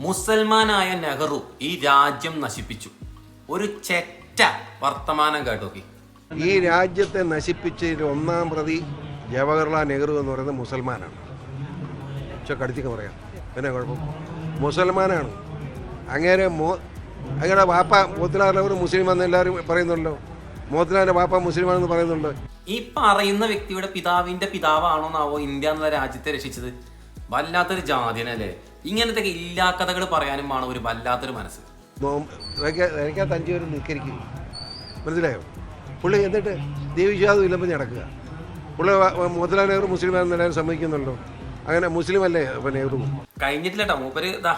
മുസൽമാനായ നെഹ്റു ഈ രാജ്യം നശിപ്പിച്ചു. ഒരു ചെറ്റ വർത്തമാനം കേട്ടോക്കി. ഈ രാജ്യത്തെ നശിപ്പിച്ചതിൽ ഒന്നാം പ്രതി ജവഹർലാൽ നെഹ്റു എന്ന് പറയുന്നത് മുസൽമാനാണ്. പക്ഷെ കടുത്തിക്ക് പറയാം. എന്നാ കുഴപ്പം? മുസൽമാനാണ്. അങ്ങനെ മോ അങ്ങനെ വാപ്പ മോത്തിലാറിലവർ മുസ്ലിം എന്ന് എല്ലാവരും പറയുന്നുണ്ടല്ലോ. മോത്തിലാറിന്റെ വാപ്പ മുസ്ലിമാണെന്ന് പറയുന്നുണ്ട്. ഈ പറയുന്ന വ്യക്തിയുടെ പിതാവിന്റെ പിതാവാണോന്നാവോ ഇന്ത്യ എന്നുള്ള രാജ്യത്തെ രക്ഷിച്ചത്? വല്ലാത്തൊരു ജാതിനല്ലേ ഇങ്ങനത്തെ ഇല്ലാക്കഥകൾ പറയാനും ആണ് ഒരു വല്ലാത്തൊരു മനസ്സ്. നിൽക്കരിക്കും. മനസ്സിലായോ? പുള്ളി എന്നിട്ട് ദേവിശ്വാസം ഇല്ലെന്ന് നടക്കുക. പുള്ളി മോത്തിലാൽ നെഹ്റു മുസ്ലിമാണെന്ന് എല്ലാവരും സമ്മതിക്കുന്നുണ്ടോ? അങ്ങനെ മുസ്ലിം അല്ലേ അപ്പൊ നെഹ്റു കഴിഞ്ഞിട്ടില്ല കേട്ടോ മൂപ്പര് ഇതാ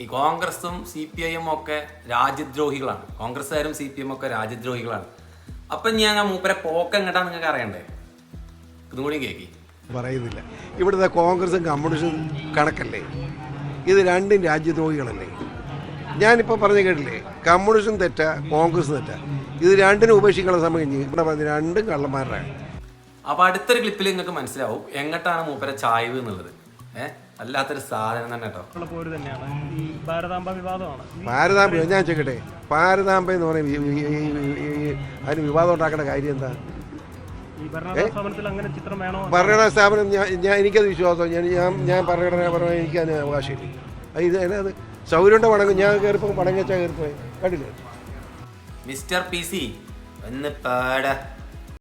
ഈ കോൺഗ്രസും സി പി ഐ എം ഒക്കെ രാജ്യദ്രോഹികളാണ്. കോൺഗ്രസ്സുകാരും സി പി എം ഒക്കെ രാജ്യദ്രോഹികളാണ്. അപ്പൊ ഞാൻ ആ മൂപ്പരെ പോക്കം കേട്ടാ നിങ്ങൾക്ക് അറിയണ്ടേ? ഇതും കൂടി കേക്കി. പറയുന്നില്ല. ഇവിടുത്തെ കോൺഗ്രസും കമ്മ്യൂണിസ്റ്റും കണക്കല്ലേ? ഇത് രണ്ടും രാജ്യദ്രോഹികളല്ലേ? ഞാനിപ്പോൾ പറഞ്ഞു കേട്ടില്ലേ? കമ്മ്യൂണിസ്റ്റും തെറ്റാ കോൺഗ്രസ് തെറ്റാ. ഇത് രണ്ടിനും ഉപേക്ഷിക്കാനുള്ള സമയം കഴിഞ്ഞ് ഇവിടെ പറഞ്ഞ രണ്ടും കള്ളന്മാരാണ്. അപ്പോൾ അടുത്തൊരു ക്ലിപ്പിൽ നിങ്ങൾക്ക് മനസ്സിലാവും എങ്ങോട്ടാണ് മൂപ്പരെ ചായവ് എന്നുള്ളത്. ഏഹ് അല്ലാത്തൊരു സാധനം തന്നെ കേട്ടോ. ഭാരതാംബ വിവാദമാണ്. ഭാരതാംബ ഞാൻ ചോദിക്കട്ടെ? ഭാരതാംബ എന്ന് പറയും അതിന് വിവാദം ഉണ്ടാക്കേണ്ട കാര്യം എന്താ? ഭരണഘടനാ സ്ഥാപനം ഞാൻ എനിക്കത് വിശ്വാസം. ഞാൻ ഞാൻ ഞാൻ ഭരണഘടനാപരമായി എനിക്ക് അതിന് അവകാശമില്ല. ഇത് അതിനകത്ത് സൗരണ്ട വണങ്ങും ഞാൻ കയറിപ്പോൾ വണങ്ങിച്ചാൽ കയറിപ്പോയി. കണ്ടില്ല? മിസ്റ്റർ പി സി ഒന്ന് പേട.